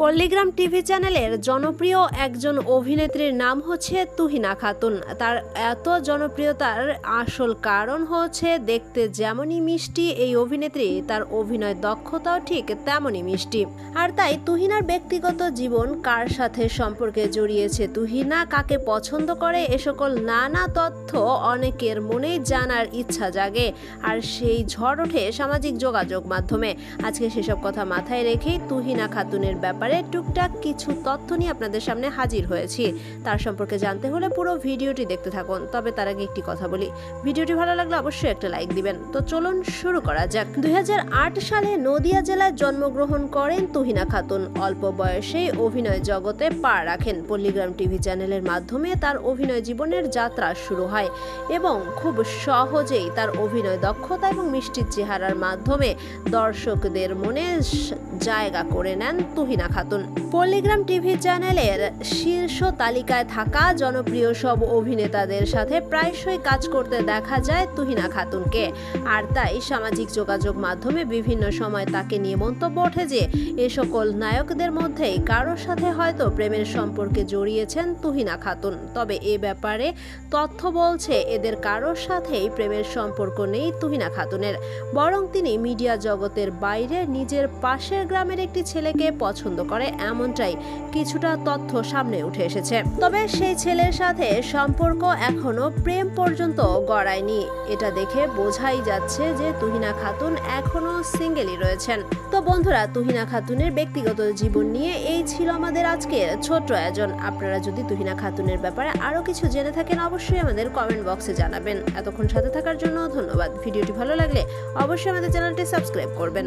পল্লীগ্রাম TV চ্যানেলের জনপ্রিয় একজন অভিনেত্রীর নাম হচ্ছে তুহিনা খাতুন। তার এত জনপ্রিয়তার আসল কারণ হচ্ছে দেখতে যেমনই মিষ্টি এই অভিনেত্রী, তার অভিনয় দক্ষতাও ঠিক তেমনই মিষ্টি। আর তাই তুহিনার ব্যক্তিগত জীবন কার সাথে সম্পর্কে জড়িয়েছে, তুহিনা কাকে পছন্দ করে, এ সকল নানা তথ্য অনেকের মনেই জানার ইচ্ছা জাগে। আর সেই ঝড় ওঠে সামাজিক যোগাযোগ মাধ্যমে। আজকে সেসব কথা মাথায় রেখেই তুহিনা খাতুনের ব্যাপারে টুকটাক কিছু তথ্য নিয়ে আপনাদের সামনে হাজির হয়েছি। তার সম্পর্কে জানতে হলে পুরো ভিডিওটি দেখতে থাকুন। তবে তার আগে একটি কথা বলি। ভিডিওটি ভালো লাগলে অবশ্যই একটা লাইক দিবেন। তো চলুন শুরু করা যাক। দু হাজার আট সালে নদিয়া জেলায় জন্মগ্রহণ করেন তুহিনা খাতুন। অল্প বয়সেই অভিনয় জগতে পা রাখেন। পল্লীগ্রাম টিভি চ্যানেলের মাধ্যমে তার অভিনয় জীবনের যাত্রা শুরু হয় এবং খুব সহজেই তার অভিনয় দক্ষতা এবং মিষ্টি চেহারার মাধ্যমে দর্শকদের মনে জায়গা করে নেন তুহিনা খাতুন। পল্লীগ্রাম টিভি চ্যানেলের শীর্ষ তালিকায় থাকা জনপ্রিয় সব অভিনেতাদের সাথে প্রায়শই কাজ করতে দেখা যায় তুহিনা খাতুনকে। আর তাই সামাজিক যোগাযোগ মাধ্যমে বিভিন্ন সময় তাকে নিয়ে মন্তব্য ওঠে যে, এ সকল নায়কদের মধ্যেই কারোর সাথে হয়তো প্রেমের সম্পর্কে জড়িয়েছেন তুহিনা খাতুন। তবে এ ব্যাপারে তথ্য বলছে, এদের কারোর সাথেই প্রেমের সম্পর্ক নেই তুহিনা খাতুনের। বরং তিনি মিডিয়া জগতের বাইরে নিজের পাশের গ্রামের একটি ছেলেকে পছন্দ করে এমনটাই কিছুটা তথ্য সামনে উঠে এসেছে। তবে সেই ছেলের সাথে সম্পর্ক এখনও প্রেম পর্যন্ত গড়ায়নি। এটা দেখে বোঝাই যাচ্ছে যে তুহিনা খাতুন এখনও সিঙ্গেলই রয়েছেন। তো বন্ধুরা, তুহিনা খাতুনের ব্যক্তিগত জীবন নিয়ে এই ছিল আমাদের আজকের ছোট্ট আয়োজন। আপনারা যদি তুহিনা খাতুনের ব্যাপারে আরও কিছু জেনে থাকেন, অবশ্যই আমাদের কমেন্ট বক্সে জানাবেন। এতক্ষণ সাথে থাকার জন্য ধন্যবাদ। ভিডিওটি ভালো লাগলে অবশ্যই আমাদের চ্যানেলটি সাবস্ক্রাইব করবেন।